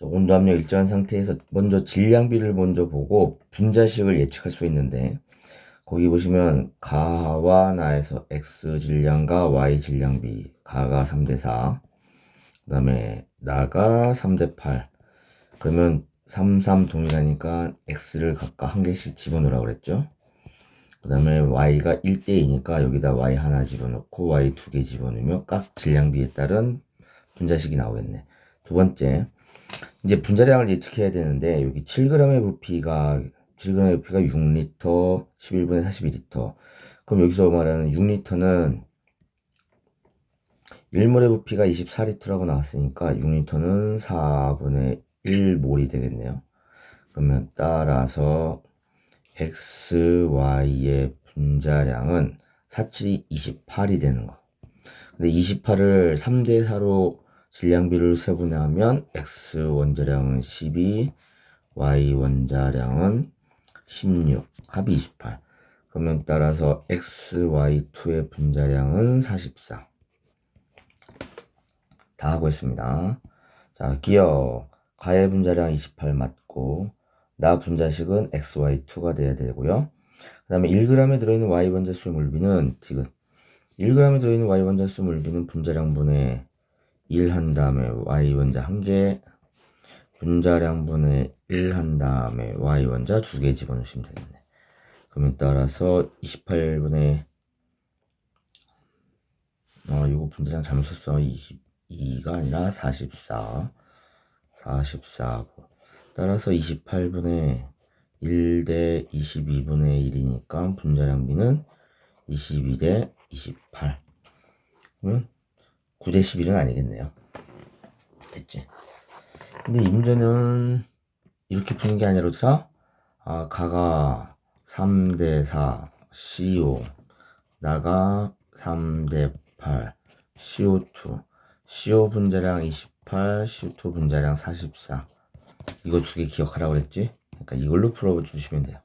온도압력 일정한 상태에서 먼저 질량비를 먼저 보고 분자식을 예측할 수 있는데 거기 보시면 가와 나에서 x 질량과 y 질량비 가가 3대 4 그다음에 나가 3대 8 그러면 3, 3 동일하니까 x를 각각 한 개씩 집어넣으라고 그랬죠? 그 다음에 y가 1대2니까 여기다 y 하나 집어넣고 y 두 개 집어넣으면 각 질량비에 따른 분자식이 나오겠네 두 번째. 이제 분자량을 예측해야 되는데 여기 7g의 부피가 7g의 부피가 6리터 11분의 42리터. 그럼 여기서 말하는 6리터는 1몰의 부피가 24리터라고 나왔으니까 6리터는 4분의 1몰이 되겠네요. 그러면 따라서 x, y의 분자량은 47이 28이 되는 거. 근데 28을 3대 4로 질량비를 세분화하면 x 원자량은 12, y 원자량은 16, 합이 28. 그러면 따라서 x, y2의 분자량은 44. 다 하고 있습니다. 자, 기억. 가의 분자량 28 맞고, 나 분자식은 x, y2가 돼야 되고요. 그 다음에 1g에 들어있는 y 원자수의 물비는 지금 1g에 들어있는 y 원자수 물비는 분자량분의 1 한 다음에 y 원자 한 개, 분자량분의 1 한 다음에 y 원자 두 개 집어넣으시면 되겠네. 그러면 따라서 28분의 어 이거 분자량 잘못 썼어. 22가 아니라 44. 44고. 따라서 28분의 1 대 22분의 1이니까 분자량비는 22 대 28. 그러면 9대 11은 아니겠네요. 됐지? 근데 이 문제는 이렇게 푸는 게 아니라 아, 가가 3대 4 CO 나가 3대 8 CO2 CO 분자량 28 CO2 분자량 44 이거 두 개 기억하라고 그랬지? 그러니까 이걸로 풀어주시면 돼요.